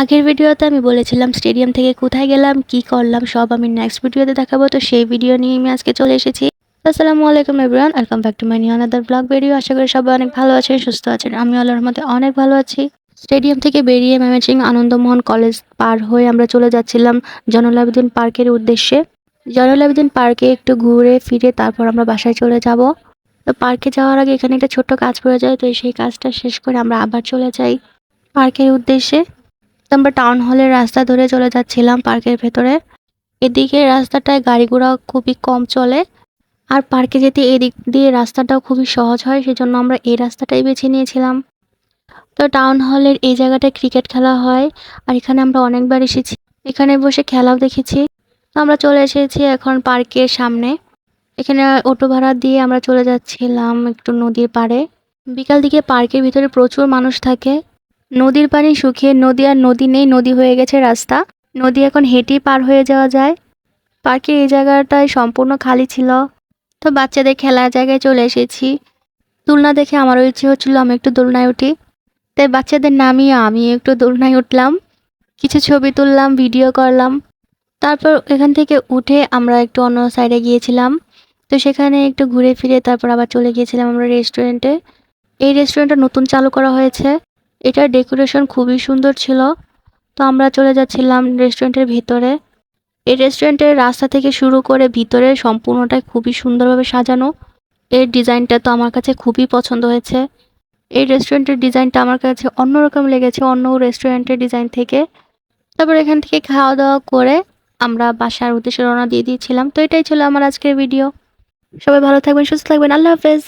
আগের ভিডিওতে আমি বলেছিলাম স্টেডিয়াম থেকে কোথায় গেলাম, কি করলাম, সব আমি নেক্সট ভিডিওতে দেখাবো। তো সেই ভিডিও নিয়ে আমি আজকে চলে এসেছি। আসসালামু আলাইকুম everyone welcome back to my new another blog video আশা করি সবাই অনেক ভালো আছেন, সুস্থ আছেন। আমি আল্লাহর রহমতে অনেক ভালো আছি। স্টেডিয়াম থেকে বেরিয়ে ময়মনসিংহ আনন্দমোহন কলেজ পার হয়ে আমরা চলে যাচ্ছিলাম জয়নুল আবেদিন পার্কের উদ্দেশ্যে। জয়নুল আবেদিন পার্কে একটু ঘুরে ফিরে তারপর আমরা বাসায় চলে যাব। তো পার্কে যাওয়ার আগে এখানে একটা ছোট্ট কাজ পড়ে যায়, তো সেই কাজটা শেষ করে আমরা আবার চলে যাই পার্কের উদ্দেশ্যে। আমরা টাউন হলের রাস্তা ধরে চলে যাচ্ছিলাম পার্কের ভেতরে। এদিকে রাস্তাটায় গাড়ি ঘোড়া খুবই কম চলে। আর পার্কে যেতে এদিক দিয়ে রাস্তাটাও খুবই সহজ হয়, সেজন্য আমরা এই রাস্তাটাই বেছে নিয়েছিলাম। তো টাউন হলের এই জায়গাটায় ক্রিকেট খেলা হয়, আর এখানে আমরা অনেকবার এসেছি। এখানে বসে খেলাও দেখেছি। তো আমরা চলে এসেছি এখন পার্কের সামনে। এখানে অটো ভাড়া দিয়ে আমরা চলে যাচ্ছিলাম একটু নদীর পাড়ে। বিকাল দিকে পার্কের ভিতরে প্রচুর মানুষ থাকে। নদীর পানি শুকিয়ে নদী আর নদী নেই, নদী হয়ে গেছে রাস্তা। নদী এখন হেঁটেই পার হয়ে যাওয়া যায়। পার্কের এই জায়গাটায় সম্পূর্ণ খালি ছিল। তো বাচ্চাদের খেলার জায়গায় চলে এসেছি। দোলনা দেখে আমারও ইচ্ছে হচ্ছিল আমি একটু দোলনায় উঠি। তাই বাচ্চাদের নামিয়ে আমি একটু দোলনায় উঠলাম। কিছু ছবি তুললাম, ভিডিও করলাম। তারপর এখান থেকে উঠে আমরা একটু অন্য সাইডে গিয়েছিলাম। তো সেখানে একটু ঘুরে ফিরে তারপর আবার চলে গিয়েছিলাম আমরা রেস্টুরেন্টে এই রেস্টুরেন্টটা নতুন চালু করা হয়েছে। এটার ডেকোরেশন খুবই সুন্দর ছিল। তো আমরা চলে যাচ্ছিলাম রেস্টুরেন্টের ভিতরে। এই রেস্টুরেন্টের রাস্তা থেকে শুরু করে ভিতরে সম্পূর্ণটাই খুবই সুন্দরভাবে সাজানো। এর ডিজাইনটা তো আমার কাছে খুবই পছন্দ হয়েছে। এই রেস্টুরেন্টের ডিজাইনটা আমার কাছে অন্যরকম লেগেছে অন্য রেস্টুরেন্টের ডিজাইন থেকে। তারপর এখান থেকে খাওয়া দাওয়া করে আমরা বাসার উদ্দেশ্যে রওনা দিয়ে দিয়েছিলাম। তো এটাই ছিল আমার আজকের ভিডিও। সবাই ভালো থাকবেন, সুস্থ থাকবেন। আল্লাহ হাফেজ।